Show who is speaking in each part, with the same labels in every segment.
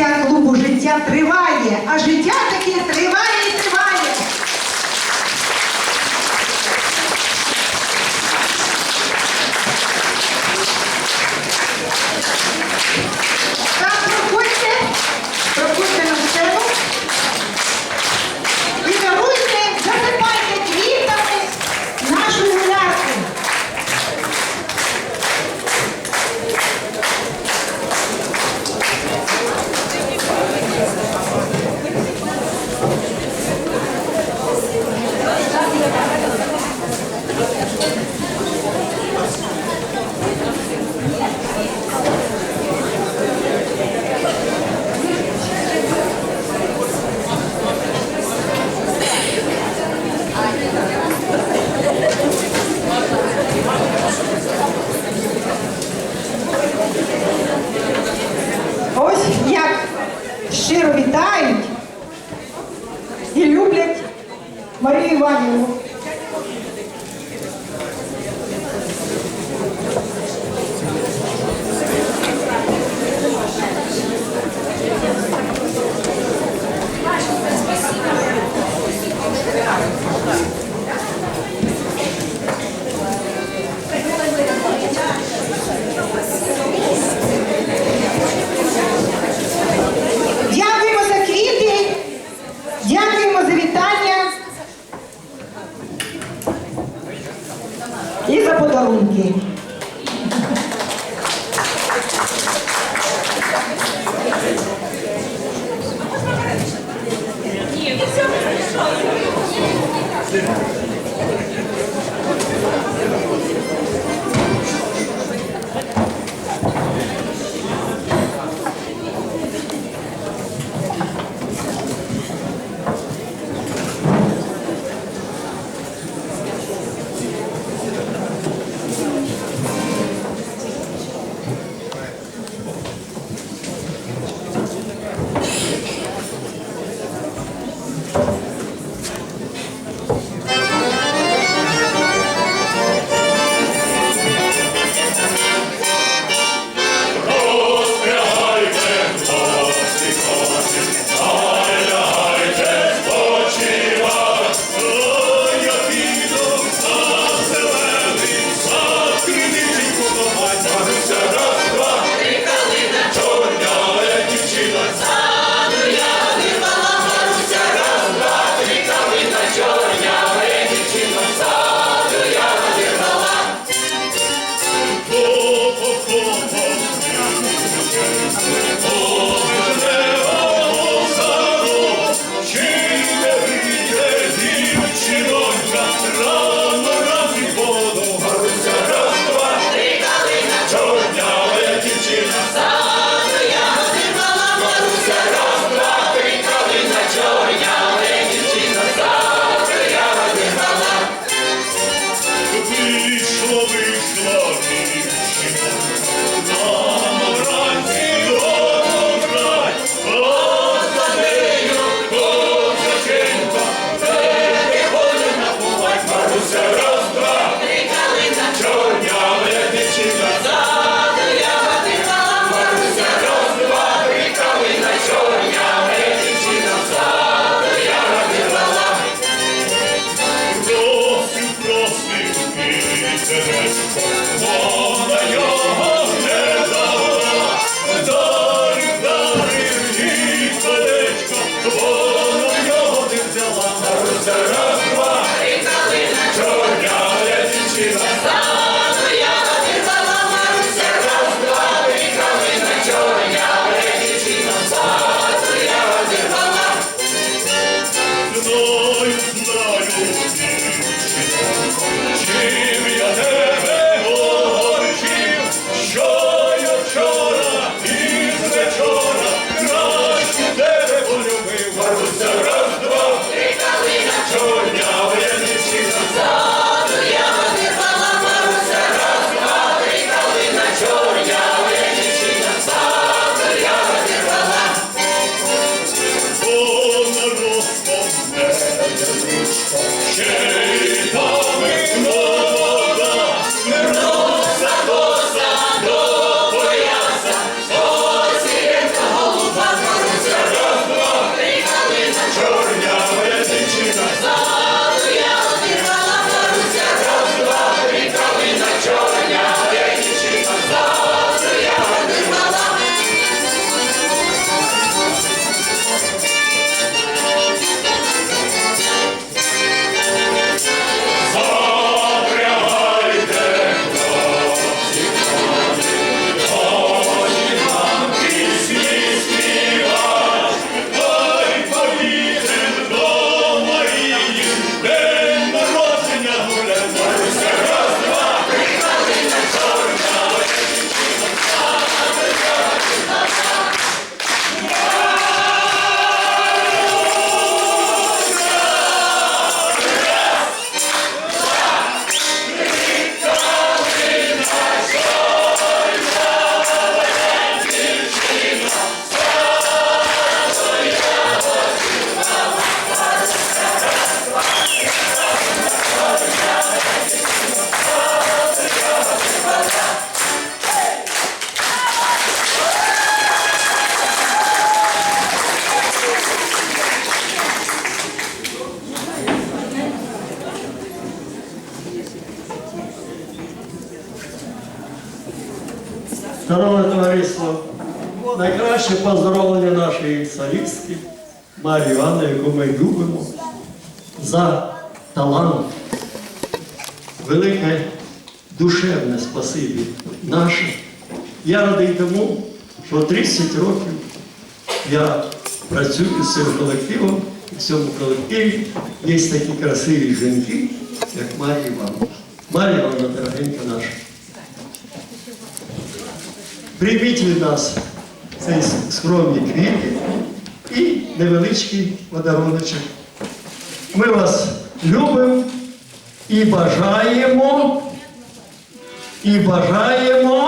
Speaker 1: життя клубу життя триває, а життя таке триває
Speaker 2: Найкраще поздоровлення нашої царістки Марії Івановни, яку ми любимо за талант, велике душевне спасибі наше. Я радий тому, що 30 років я працюю з цим колективом, і в цьому колективі є такі красиві жінки, як Марія Івановна. Марія Івановна, дорогенька наша. Прийміть від нас цей скромні квіти і невеличкий подаруночок. Ми вас любимо і бажаємо, і бажаємо.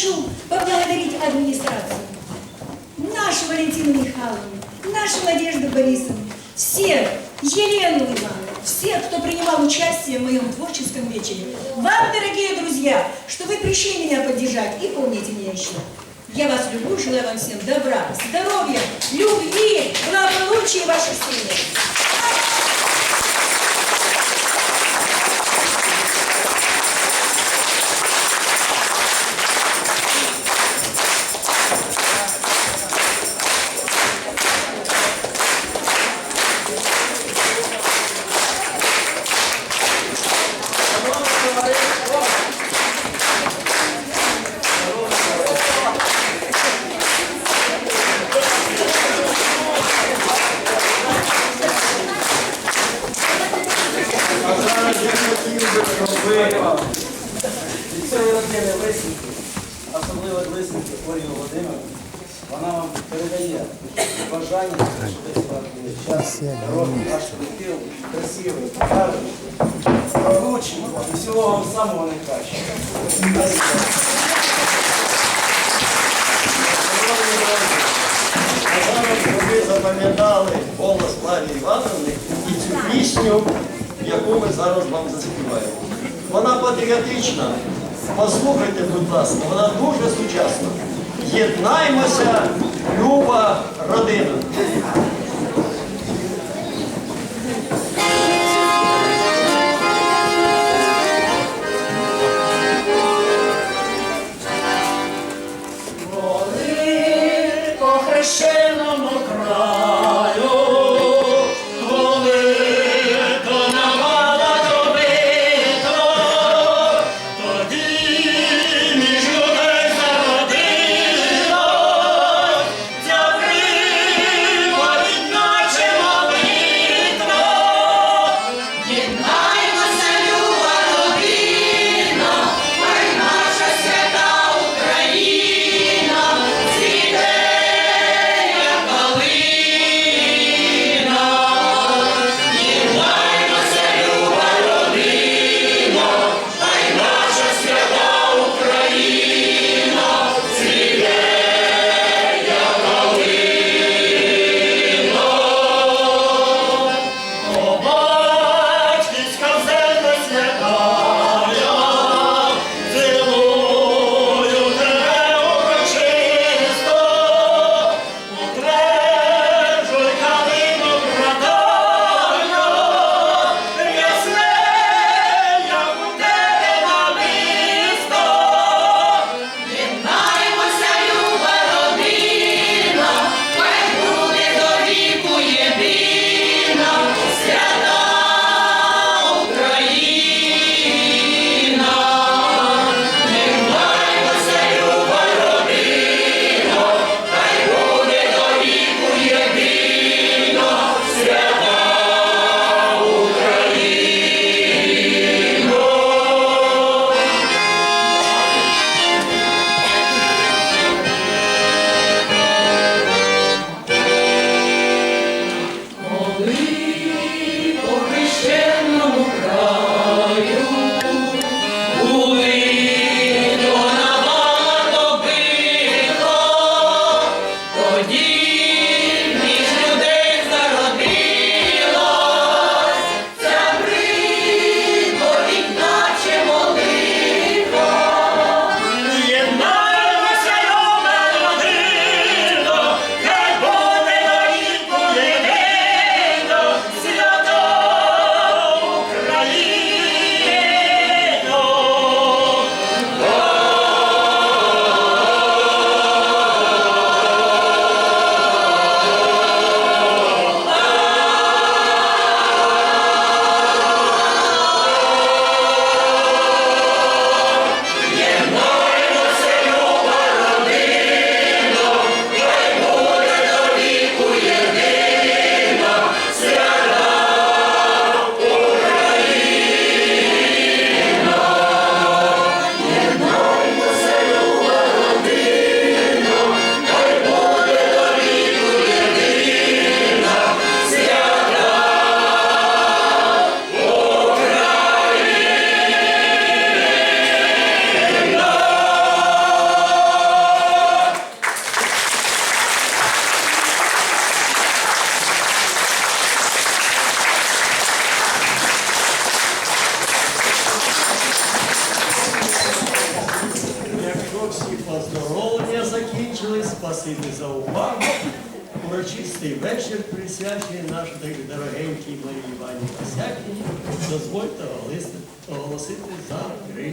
Speaker 3: Хочу поблагодарить администрацию, нашу Валентину Михайловну, нашу Надежду Борисовну, всех, Елену Ивановну, всех, кто принимал участие в моем творческом вечере. Вам, дорогие друзья, что вы пришли меня поддержать и помните меня еще. Я вас люблю, желаю вам всем добра, здоровья, любви, благополучия вашей семье.
Speaker 4: Особливо Лисенки Ольги Володимирівни, вона вам передає бажання, щоб ви час, здоров'я, ваш колектив, красивий, гарний, пророчний і всього вам самого найкращого.
Speaker 2: Ви запам'ятали голос Марії Івановни і цю пісню, яку ми зараз вам заспіваємо. Вона патріотична. Послухайте, будь ласка, вона дуже сучасна. Єднаймося, люба родина.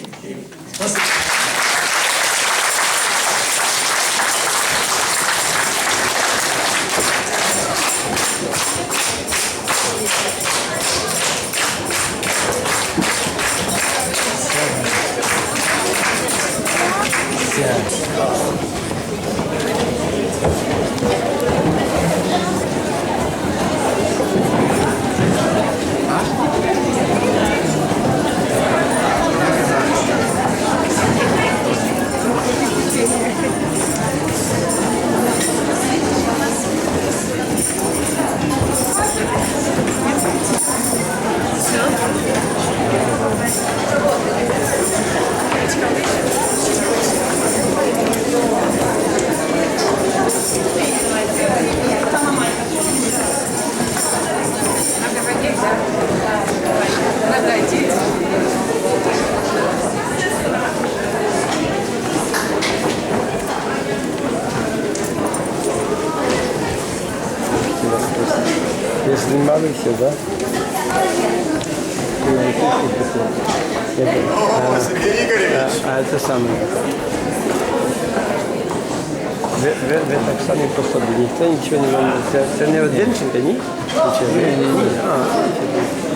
Speaker 5: Thank you.
Speaker 6: Zatrzymamy się, tak? Ale to samo. Wy, wy, wy tak samo po sobie, nie chcę nic się nie będę. Chcę nie nie? Nie, nie, nie.